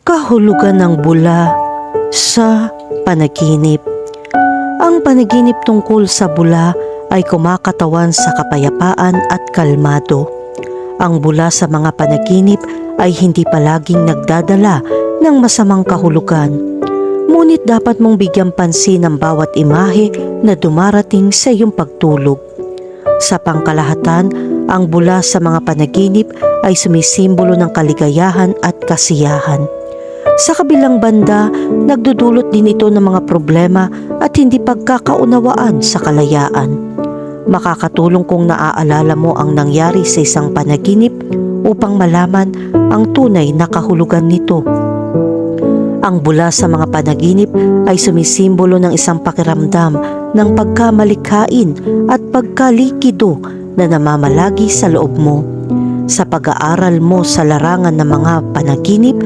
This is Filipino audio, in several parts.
kahulugan ng bula sa panaginip. Ang panaginip tungkol sa bula ay kumakatawan sa kapayapaan at kalmado. Ang bula sa mga panaginip ay hindi palaging nagdadala ng masamang kahulugan. Ngunit dapat mong bigyang pansin ang bawat imahe na dumarating sa iyong pagtulog. Sa pangkalahatan, ang bula sa mga panaginip ay sumisimbolo ng kaligayahan at kasiyahan. Sa kabilang banda, nagdudulot din ito ng mga problema at hindi pagkakaunawaan sa kalayaan. Makakatulong kung naaalala mo ang nangyari sa isang panaginip upang malaman ang tunay na kahulugan nito. Ang bula sa mga panaginip ay sumisimbolo ng isang pakiramdam ng pagkamalikhain at pagkalikido na namamalagi sa loob mo. Sa pag-aaral mo sa larangan ng mga panaginip,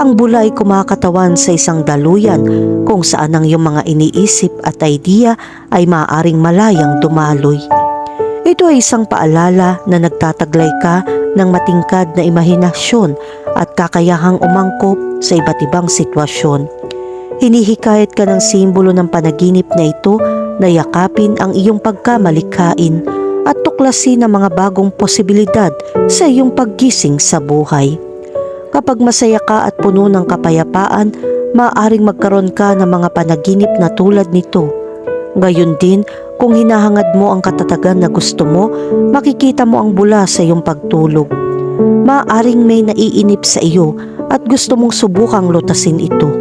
ang bula ay kumakatawan sa isang daluyan kung saan ang iyong mga iniisip at idea ay maaaring malayang dumaloy. Ito ay isang paalala na nagtataglay ka ng matingkad na imahinasyon at kakayahang umangkop sa iba't ibang sitwasyon. Hinihikayat ka ng simbolo ng panaginip na ito na yakapin ang iyong pagkamalikhain at tuklasin ang mga bagong posibilidad sa iyong paggising sa buhay. Kapag masaya ka at puno ng kapayapaan, maaaring magkaroon ka ng mga panaginip na tulad nito. Gayon din, kung hinahangad mo ang katatagan na gusto mo, makikita mo ang bula sa iyong pagtulog. Maaaring may naiinip sa iyo at gusto mong subukang lutasin ito.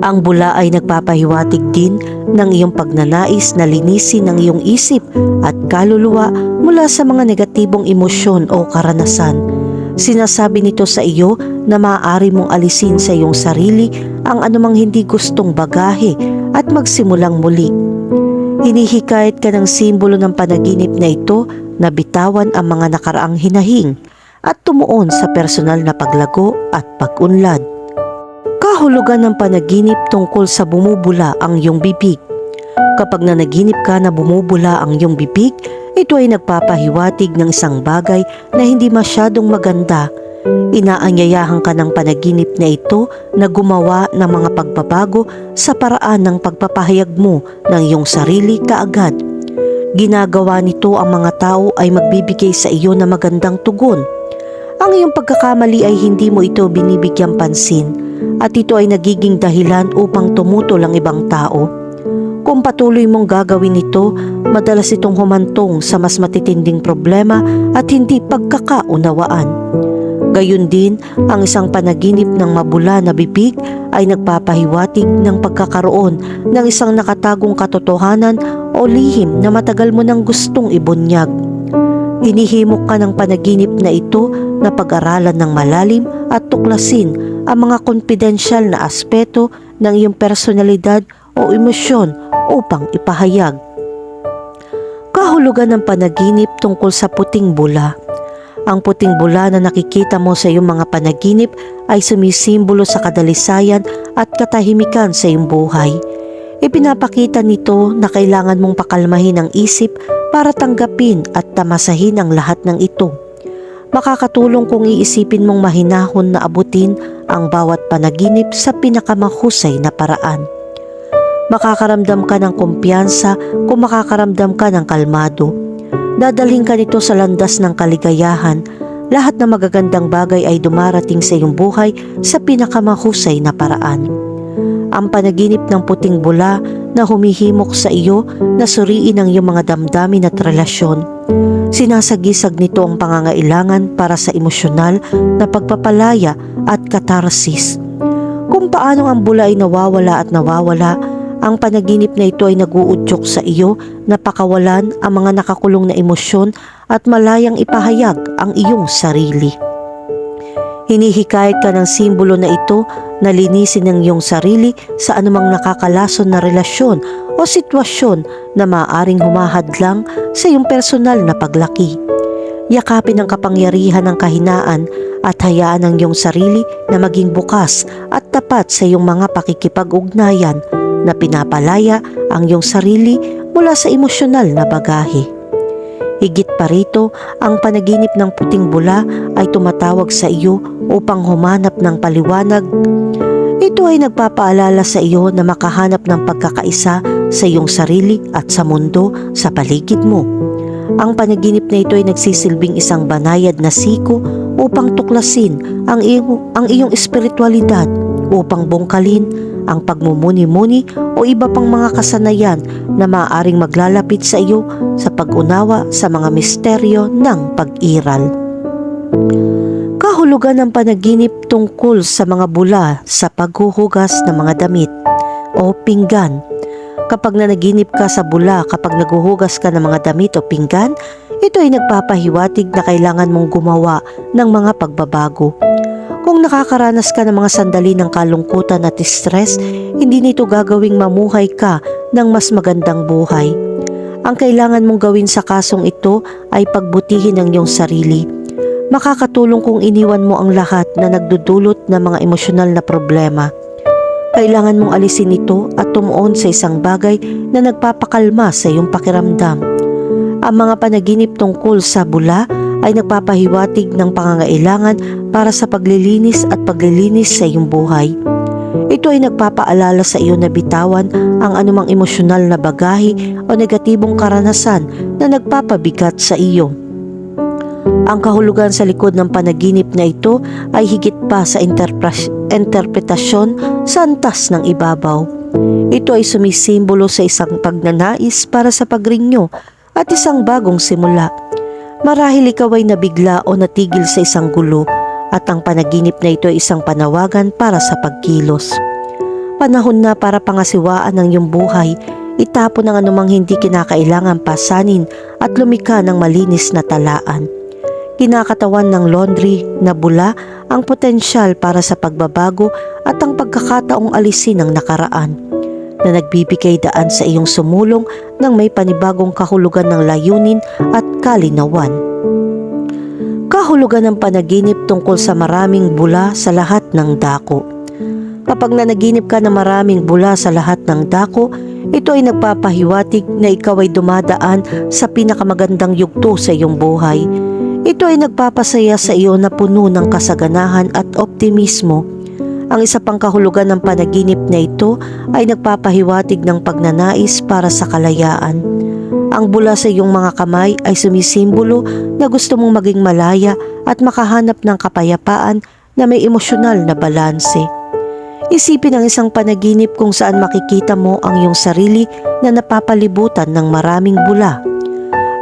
Ang bula ay nagpapahiwatig din ng iyong pagnanais na linisin ang iyong isip at kaluluwa mula sa mga negatibong emosyon o karanasan. Sinasabi nito sa iyo na maaari mong alisin sa iyong sarili ang anumang hindi gustong bagahe at magsimulang muli. Hinihikayat ka ng simbolo ng panaginip na ito na bitawan ang mga nakaraang hinahing at tumuon sa personal na paglago at pag-unlad. Kahulugan ng panaginip tungkol sa bumubula ang iyong bibig. Kapag nanaginip ka na bumubula ang iyong bibig, ito ay nagpapahiwatig ng isang bagay na hindi masyadong maganda. Inaanyayahan ka ng panaginip na ito na gumawa ng mga pagbabago sa paraan ng pagpapahayag mo ng iyong sarili kaagad. Ginagawa nito ang mga tao ay magbibigay sa iyo ng magandang tugon. Ang iyong pagkakamali ay hindi mo ito binibigyang pansin at ito ay nagiging dahilan upang tumutol ang ibang tao. Kung patuloy mong gagawin ito, madalas itong humantong sa mas matitinding problema at hindi pagkakaunawaan. Gayun din, ang isang panaginip ng mabula na bibig ay nagpapahiwatig ng pagkakaroon ng isang nakatagong katotohanan o lihim na matagal mo nang gustong ibunyag. Inihimok ka ng panaginip na ito na pag-aralan ng malalim at tuklasin ang mga konfidensyal na aspeto ng iyong personalidad o emosyon upang ipahayag. Kahulugan ng panaginip tungkol sa puting bula. Ang puting bula na nakikita mo sa iyong mga panaginip ay sumisimbolo sa kadalisayan at katahimikan sa iyong buhay. Ipinapakita nito na kailangan mong pakalmahin ang isip para tanggapin at tamasahin ang lahat ng ito. Makakatulong kung iisipin mong mahinahon na abutin ang bawat panaginip sa pinakamahusay na paraan. Makakaramdam ka ng kumpiyansa kung makakaramdam ka ng kalmado. Dadalhin ka nito sa landas ng kaligayahan. Lahat ng magagandang bagay ay dumarating sa iyong buhay sa pinakamahusay na paraan. Ang panaginip ng puting bula na humihimok sa iyo na suriin ang iyong mga damdamin at relasyon. Sinasagisag nito ang pangangailangan para sa emosyonal na pagpapalaya at katarsis. Kung paano ang bula ay nawawala at nawawala, ang panaginip na ito ay naguudyok sa iyo na pakawalan ang mga nakakulong na emosyon at malayang ipahayag ang iyong sarili. Hinihikayat ka ng simbolo na ito na linisin ang iyong sarili sa anumang nakakalason na relasyon o sitwasyon na maaaring humahadlang sa iyong personal na paglaki. Yakapin ang kapangyarihan ng kahinaan at hayaan ang iyong sarili na maging bukas at tapat sa iyong mga pakikipag-ugnayan na pinapalaya ang iyong sarili mula sa emosyonal na bagahe. Higit pa rito, ang panaginip ng puting bula ay tumatawag sa iyo upang humanap ng paliwanag. Ito ay nagpapaalala sa iyo na makahanap ng pagkakaisa sa iyong sarili at sa mundo sa paligid mo. Ang panaginip na ito ay nagsisilbing isang banayad na siko upang tuklasin ang iyong, ang iyong espiritualidad upang bungkalin ang pagmumuni-muni o iba pang mga kasanayan na maaaring maglalapit sa iyo sa pag-unawa sa mga misteryo ng pag-iral. Kahulugan ng panaginip tungkol sa mga bula sa paghuhugas ng mga damit o pinggan. Kapag nanaginip ka sa bula kapag naguhugas ka ng mga damit o pinggan, ito ay nagpapahiwatig na kailangan mong gumawa ng mga pagbabago. Kung nakakaranas ka ng mga sandali ng kalungkutan at stress, hindi nito gagawing mamuhay ka ng mas magandang buhay. Ang kailangan mong gawin sa kasong ito ay pagbutihin ang iyong sarili. Makakatulong kung iniwan mo ang lahat na nagdudulot ng mga emosyonal na problema. Kailangan mong alisin ito at tumuon sa isang bagay na nagpapakalma sa iyong pakiramdam. Ang mga panaginip tungkol sa bula ay nagpapahiwatig ng pangangailangan para sa paglilinis at paglilinis sa iyong buhay. Ito ay nagpapaalala sa iyo na bitawan ang anumang emosyonal na bagahe o negatibong karanasan na nagpapabigat sa iyo. Ang kahulugan sa likod ng panaginip na ito ay higit pa sa interpretasyon sa antas ng ibabaw. Ito ay sumisimbolo sa isang pagnanais para sa pagrinyo at isang bagong simula. Marahil ikaw ay nabigla o natigil sa isang gulo at ang panaginip na ito ay isang panawagan para sa pagkilos. Panahon na para pangasiwaan ang iyong buhay, itapon ang anumang hindi kinakailangan pasanin at lumika ng malinis na talaan. Kinakatawan ng laundry na bula ang potensyal para sa pagbabago at ang pagkakataong alisin ang nakaraan na nagbibigay daan sa iyong sumulong ng may panibagong kahulugan ng layunin at kalinawan. Kahulugan ng panaginip tungkol sa maraming bula sa lahat ng dako. Kapag nanaginip ka na maraming bula sa lahat ng dako, ito ay nagpapahiwatig na ikaw ay dumadaan sa pinakamagandang yugto sa iyong buhay. Ito ay nagpapasaya sa iyo na puno ng kasaganahan at optimismo ang isa pang kahulugan ng panaginip na ito ay nagpapahiwatig ng pagnanais para sa kalayaan. Ang bula sa iyong mga kamay ay sumisimbolo na gusto mong maging malaya at makahanap ng kapayapaan na may emosyonal na balanse. Isipin ang isang panaginip kung saan makikita mo ang iyong sarili na napapalibutan ng maraming bula.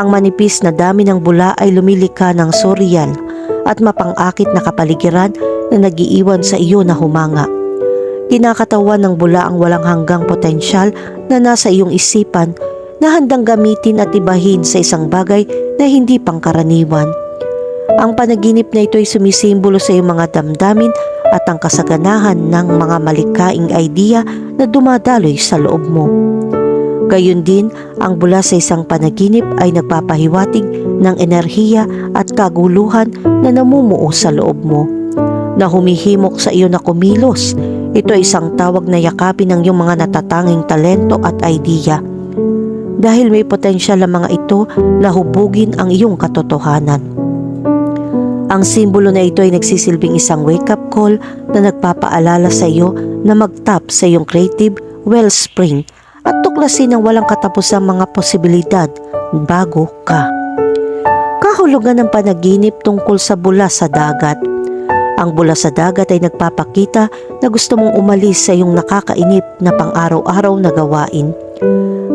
Ang manipis na dami ng bula ay lumilika ng surreal at mapangakit na kapaligiran na nagiiwan sa iyo na humanga. Kinakatawan ng bula ang walang hanggang potensyal na nasa iyong isipan na handang gamitin at ibahin sa isang bagay na hindi pangkaraniwan. Ang panaginip na ito ay sumisimbolo sa iyong mga damdamin at ang kasaganahan ng mga malikaing idea na dumadaloy sa loob mo. Gayun din, ang bula sa isang panaginip ay nagpapahiwatig ng enerhiya at kaguluhan na namumuo sa loob mo. Na humihimok sa iyo na kumilos, ito ay isang tawag na yakapin ng iyong mga natatanging talento at idea. Dahil may potensyal ang mga ito na hubugin ang iyong katotohanan. Ang simbolo na ito ay nagsisilbing isang wake-up call na nagpapaalala sa iyo na magtap sa iyong creative wellspring at tuklasin ang walang katapusang mga posibilidad bago ka. Kahulugan ng panaginip tungkol sa bula sa dagat. Ang bula sa dagat ay nagpapakita na gusto mong umalis sa iyong nakakainip na pang-araw-araw na gawain.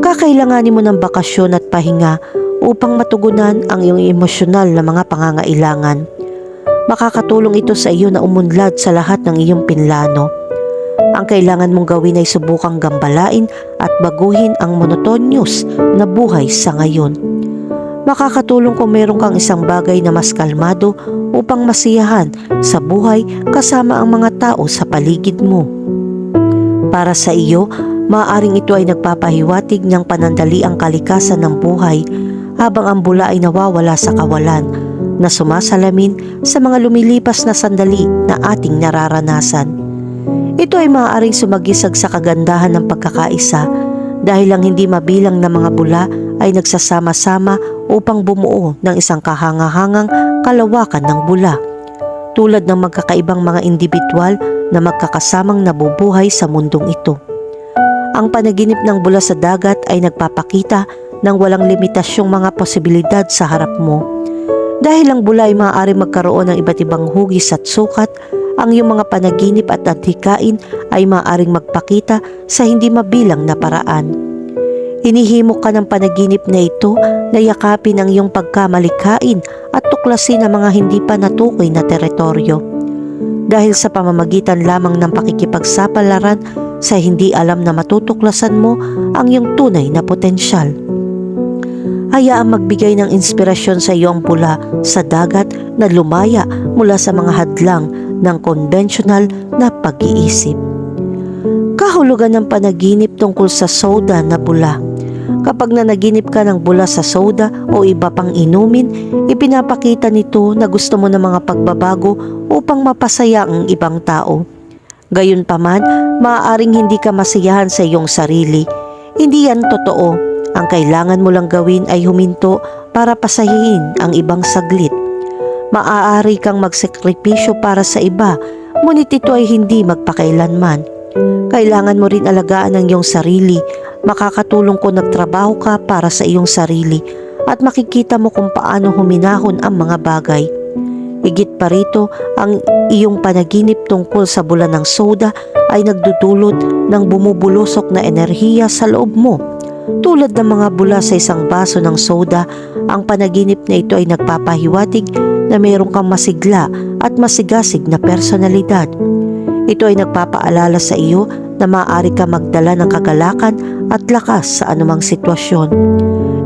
Kakailanganin mo ng bakasyon at pahinga upang matugunan ang iyong emosyonal na mga pangangailangan. Makakatulong ito sa iyo na umunlad sa lahat ng iyong pinlano. Ang kailangan mong gawin ay subukang gambalain at baguhin ang monotonous na buhay sa ngayon. Makakatulong kung meron kang isang bagay na mas kalmado upang masiyahan sa buhay kasama ang mga tao sa paligid mo. Para sa iyo, maaaring ito ay nagpapahiwatig ng panandaliang kalikasan ng buhay habang ang bula ay nawawala sa kawalan na sumasalamin sa mga lumilipas na sandali na ating nararanasan. Ito ay maaaring sumagisag sa kagandahan ng pagkakaisa dahil ang hindi mabilang na mga bula ay nagsasama-sama upang bumuo ng isang kahangahangang kalawakan ng bula. Tulad ng magkakaibang mga individual na magkakasamang nabubuhay sa mundong ito. Ang panaginip ng bula sa dagat ay nagpapakita ng walang limitasyong mga posibilidad sa harap mo. Dahil ang bula ay maaari magkaroon ng iba't ibang hugis at sukat, ang iyong mga panaginip at adhikain ay maaaring magpakita sa hindi mabilang na paraan. Hinihimok ka ng panaginip na ito na yakapin ang iyong pagkamalikhain at tuklasin ang mga hindi pa natukoy na teritoryo. Dahil sa pamamagitan lamang ng pakikipagsapalaran sa hindi alam na matutuklasan mo ang iyong tunay na potensyal. Hayaang magbigay ng inspirasyon sa iyong pula sa dagat na lumaya mula sa mga hadlang ng konbensyonal na pag-iisip. Kahulugan ng panaginip tungkol sa soda na bula. Kapag nanaginip ka ng bula sa soda o iba pang inumin, ipinapakita nito na gusto mo ng mga pagbabago upang mapasaya ang ibang tao. Gayunpaman, maaaring hindi ka masiyahan sa iyong sarili. Hindi yan totoo. Ang kailangan mo lang gawin ay huminto para pasahihin ang ibang saglit. Maaari kang magsakripisyo para sa iba, ngunit ito ay hindi magpakailanman. Kailangan mo rin alagaan ang iyong sarili. Makakatulong kung nagtrabaho ka para sa iyong sarili at makikita mo kung paano huminahon ang mga bagay. Higit pa rito, ang iyong panaginip tungkol sa bulan ng soda ay nagdudulot ng bumubulusok na enerhiya sa loob mo. Tulad ng mga bula sa isang baso ng soda, ang panaginip na ito ay nagpapahiwatig na mayroon kang masigla at masigasig na personalidad. Ito ay nagpapaalala sa iyo na maaari ka magdala ng kagalakan at lakas sa anumang sitwasyon.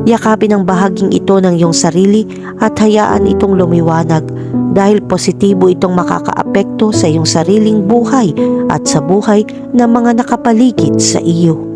Yakapin ang bahaging ito ng iyong sarili at hayaan itong lumiwanag dahil positibo itong makakaapekto sa iyong sariling buhay at sa buhay ng mga nakapaligid sa iyo.